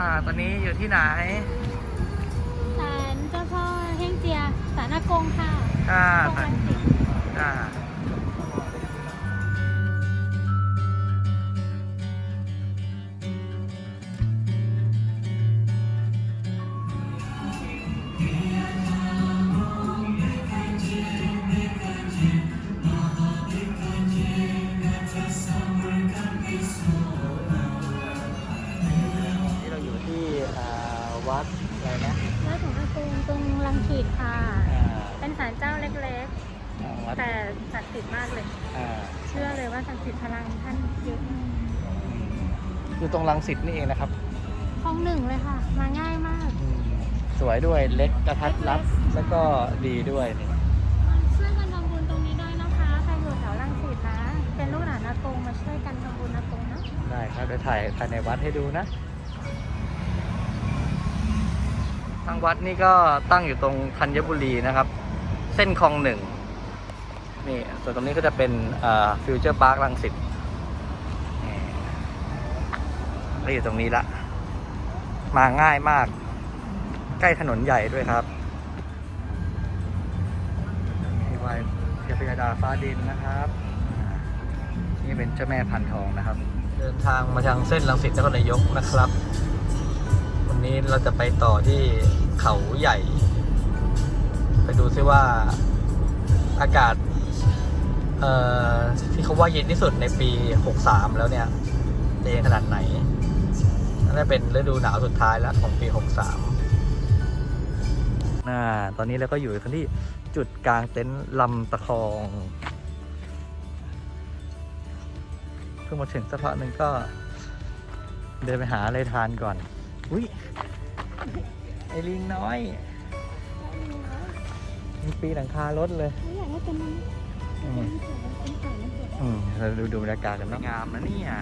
อ่าตอนนี้อยู่ที่ไหนศาลเจ้าพ่อเฮงเจียศาลอากงค่ะอ่าตรงรังสิตอ่าที่เรา วัดๆแต่ศักดิ์สิทธิ์มากเลย อ่าเชื่อเลยว่าศักดิ์สิทธิ์พลังท่านเยอะมากอยู่ตรงรังสิตนี่เองนะครับคลองหนึ่งเลยค่ะ มาง่ายมาก อืมสวยด้วยเล็กกระทัดรัดแล้วก็ดีด้วยนี่ช่วยกันทำบุญตรงนี้ได้นะคะใครอยู่แถวรังสิตนะ เป็นลูกหลานอากงมาช่วยกันทำบุญอากงนะ ได้ครับเดี๋ยวถ่ายภายในวัดให้ดูนะ ทางวัดนี่ก็ตั้งอยู่ตรงธัญบุรีนะครับ เส้นคลองหนึ่ง นี่ส่วนตรงนี้ก็จะเป็นฟิวเจอร์พาร์ครังสิตนี่อยู่ตรงนี้ละ มาง่ายมาก ใกล้ถนนใหญ่ด้วยครับนี่ไหวเทพยดาฟ้าดินนะครับ นี่เป็นเจ้าแม่พันทองนะครับ เดินทางมาทางเส้นรังสิตนครนายกนะครับ วันนี้เราจะไปต่อที่เขาใหญ่ ไปดูซิว่าอากาศ ที่เขาว่าเย็นที่สุดในปี 63 แล้วเนี่ยจะเย็นขนาดไหนน่าจะเป็นฤดูหนาวสุดท้ายแล้วของปี 63อ่าตอนนี้เราก็อยู่กันที่จุดกลางเต็นท์ลำตะคอง เพิ่งมาถึงสักพักหนึ่งก็เดินไปหาอะไรทานก่อน อุ้ยไอลิงน้อยมันปีนหลังคารถเลยไม่อยากให้เป็น อืมเป็นสวยเป็นสวยอืมเราดูดูบรรยากาศกันเนอะงามนะเนี่ย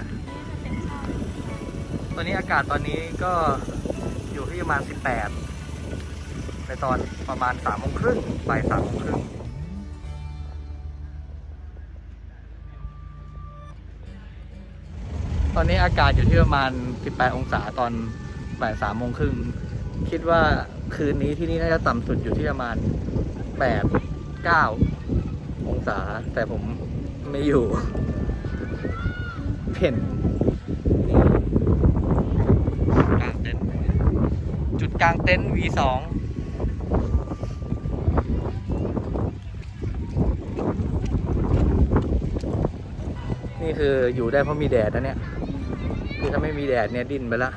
ตอนนี้อากาศตอนนี้ก็อยู่ที่ประมาณ 18 ในตอนประมาณ3โมงครึ่งบ่าย3โมงครึ่งตอนนี้อากาศอยู่ที่ประมาณ 18 องศาตอนบ่าย3โมงครึ่งคิดว่าคืนนี้ที่นี่น่าจะต่ำสุดอยู่ที่ประมาณ 8 9 องศา แต่ผมไม่อยู่ เพ่นกลางเต็นท์จุดกลางเต็นท์ V2 นี่คืออยู่ได้เพราะมีแดดนะเนี่ย คือถ้าไม่มีแดดเนี่ยดิ้นไปละ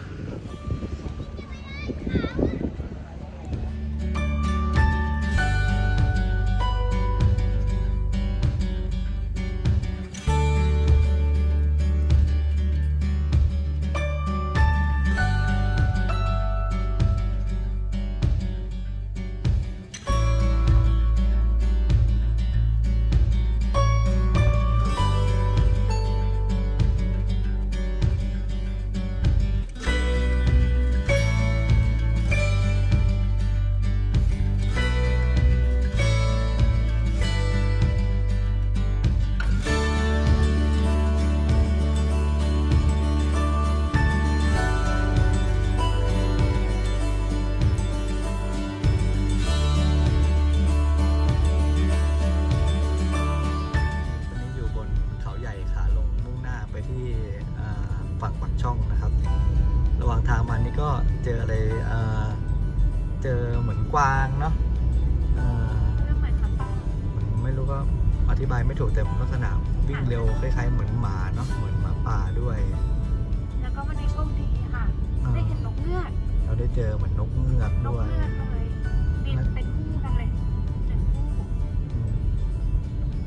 เจออะไรอ่าเจอเหมือนกวางเนาะอ่าเรื่องใหม่ค่ะปามันไม่รู้ก็อธิบายไม่ถูกแต่ลักษณะวิ่งเร็วคล้ายๆ เหมือนหมาเนาะเหมือนหมาป่าด้วย แล้วก็วันนี้โชคดีค่ะอ่าได้เห็นนกเงือกเราได้เจอเหมือนนกเงือกนกด้วยเงือกเลยบินเป็นคู่กันเลยหนึ่งคู่อืม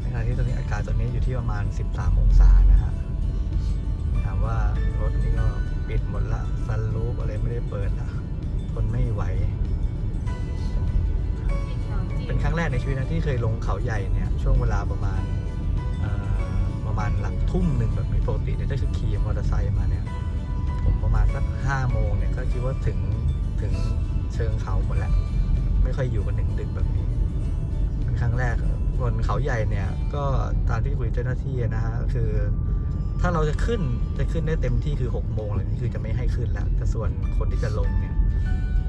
ในขณะที่ตอนนี้อากาศตอนนี้อยู่ที่ประมาณ 13 องศานะฮะถามว่ารถนี่ก็ ปิดหมดละซันรูฟอะไรไม่ได้เปิดละทนไม่ไหวจริงเหรอจริงเป็นครั้งแรกในชีวิตนะที่เคยลงเขาใหญ่เนี่ย ช่วงเวลาประมาณเอ่อประมาณหลังทุ่มหนึ่งแบบนี้ปกติเนี่ยจะขี่มอเตอร์ไซค์มาเนี่ย ผมประมาณสักห้าโมงเนี่ยก็คิดว่าถึงถึงเชิงเขาหมดแล้ว ไม่ค่อยอยู่กันถึงดึกแบบนี้ เป็นครั้งแรกบนเขาใหญ่เนี่ย ก็ตามที่คุยเจ้าหน้าที่นะฮะก็คือ ถ้าเราจะขึ้นจะขึ้นได้เต็มที่คือ6กโมงเลยนี่คือจะไม่ให้ขึ้นแล้ว แต่ส่วนคนที่จะลงเนี่ย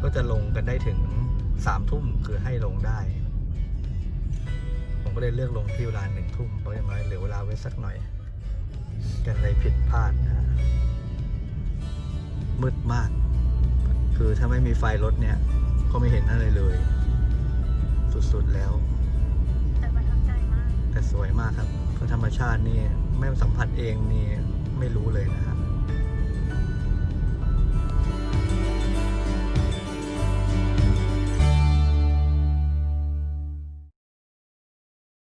ก็จะลงกันได้ถึงสามทุ่มคือให้ลงได้ ผมก็เลยเลือกลงที่เวลาหนึ่งทุ่มเพราะอย่างน้อยเหลือเวลาไว้สักหน่อยกันอะไรผิดพลาดนะฮะมืดมาก คือถ้าไม่มีไฟรถเนี่ย ก็ไม่เห็นอะไรเลย สุดๆแล้ว แต่ประทับใจมาก แต่สวยมากครับเพราะ ธรรมชาตินี่ไม่สัมผัสเองนี่ไม่รู้เลยนะฮะ